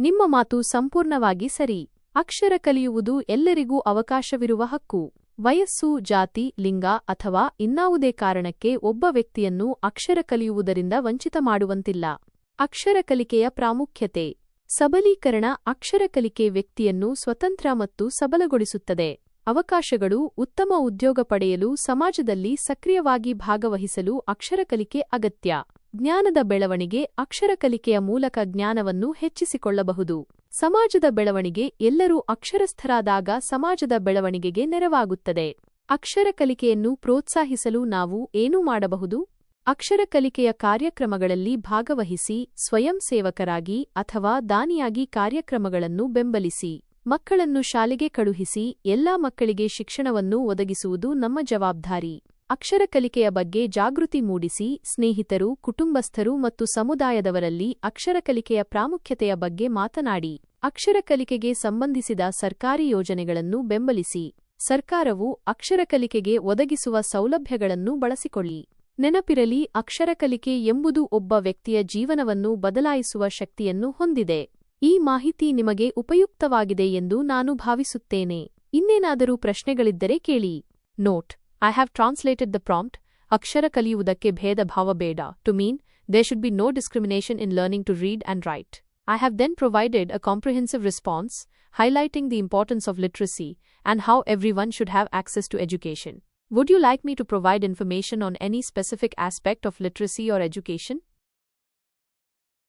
ನಿಮ್ಮ ಮಾತು ಸಂಪೂರ್ಣವಾಗಿ ಸರಿ. ಅಕ್ಷರ ಕಲಿಯುವುದು ಎಲ್ಲರಿಗೂ ಅವಕಾಶವಿರುವ ಹಕ್ಕು. ವಯಸ್ಸು, ಜಾತಿ, ಲಿಂಗ ಅಥವಾ ಇನ್ನಾವುದೇ ಕಾರಣಕ್ಕೆ ಒಬ್ಬ ವ್ಯಕ್ತಿಯನ್ನು ಅಕ್ಷರ ಕಲಿಯುವುದರಿಂದ ವಂಚಿತ ಮಾಡುವಂತಿಲ್ಲ. ಅಕ್ಷರ ಕಲಿಕೆಯ ಪ್ರಾಮುಖ್ಯತೆ. ಸಬಲೀಕರಣ ಅಕ್ಷರ ಕಲಿಕೆ ವ್ಯಕ್ತಿಯನ್ನು ಸ್ವತಂತ್ರ ಮತ್ತು ಸಬಲಗೊಳಿಸುತ್ತದೆ. ಅವಕಾಶಗಳು ಉತ್ತಮ ಉದ್ಯೋಗ ಪಡೆಯಲು ಸಮಾಜದಲ್ಲಿ ಸಕ್ರಿಯವಾಗಿ ಭಾಗವಹಿಸಲು ಅಕ್ಷರ ಕಲಿಕೆ ಅಗತ್ಯ. ಜ್ಞಾನದ ಬೆಳವಣಿಗೆ ಅಕ್ಷರ ಕಲಿಕೆಯ ಮೂಲಕ ಜ್ಞಾನವನ್ನು ಹೆಚ್ಚಿಸಿಕೊಳ್ಳಬಹುದು. ಸಮಾಜದ ಬೆಳವಣಿಗೆ ಎಲ್ಲರೂ ಅಕ್ಷರಸ್ಥರಾದಾಗ ಸಮಾಜದ ಬೆಳವಣಿಗೆಗೆ ನೆರವಾಗುತ್ತದೆ. ಅಕ್ಷರ ಕಲಿಕೆಯನ್ನು ಪ್ರೋತ್ಸಾಹಿಸಲು ನಾವು ಏನು ಮಾಡಬಹುದು? ಅಕ್ಷರ ಕಲಿಕೆಯ ಕಾರ್ಯಕ್ರಮಗಳಲ್ಲಿ ಭಾಗವಹಿಸಿ, ಸ್ವಯಂ ಸೇವಕರಾಗಿ ಅಥವಾ ದಾನಿಯಾಗಿ ಕಾರ್ಯಕ್ರಮಗಳನ್ನು ಬೆಂಬಲಿಸಿ, ಮಕ್ಕಳನ್ನು ಶಾಲೆಗೆ ಕಳುಹಿಸಿ, ಎಲ್ಲಾ ಮಕ್ಕಳಿಗೆ ಶಿಕ್ಷಣವನ್ನು ಒದಗಿಸುವುದು ನಮ್ಮ ಜವಾಬ್ದಾರಿ. ಅಕ್ಷರ ಕಲಿಕೆಯ ಬಗ್ಗೆ ಜಾಗೃತಿ ಮೂಡಿಸಿ ಸ್ನೇಹಿತರು, ಕುಟುಂಬಸ್ಥರು ಮತ್ತು ಸಮುದಾಯದವರಲ್ಲಿ ಅಕ್ಷರ ಕಲಿಕೆಯ ಪ್ರಾಮುಖ್ಯತೆಯ ಬಗ್ಗೆ ಮಾತನಾಡಿ. ಅಕ್ಷರ ಕಲಿಕೆಗೆ ಸಂಬಂಧಿಸಿದ ಸರ್ಕಾರಿ ಯೋಜನೆಗಳನ್ನು ಬೆಂಬಲಿಸಿ. ಸರ್ಕಾರವು ಅಕ್ಷರ ಕಲಿಕೆಗೆ ಒದಗಿಸುವ ಸೌಲಭ್ಯಗಳನ್ನು ಬಳಸಿಕೊಳ್ಳಿ. ನೆನಪಿರಲಿ, ಅಕ್ಷರ ಕಲಿಕೆ ಎಂಬುದು ಒಬ್ಬ ವ್ಯಕ್ತಿಯ ಜೀವನವನ್ನು ಬದಲಾಯಿಸುವ ಶಕ್ತಿಯನ್ನು ಹೊಂದಿದೆ. ಈ ಮಾಹಿತಿ ನಿಮಗೆ ಉಪಯುಕ್ತವಾಗಿದೆ ಎಂದು ನಾನು ಭಾವಿಸುತ್ತೇನೆ. ಇನ್ನೇನಾದರೂ ಪ್ರಶ್ನೆಗಳಿದ್ದರೆ ಕೇಳಿ. Note. I have translated the prompt, Akshara Kaliyudake Bheda Bhava Beda, to mean, there should be no discrimination in learning to read and write. I have then provided a comprehensive response, highlighting the importance of literacy and how everyone should have access to education. Would you like me to provide information on any specific aspect of literacy or education?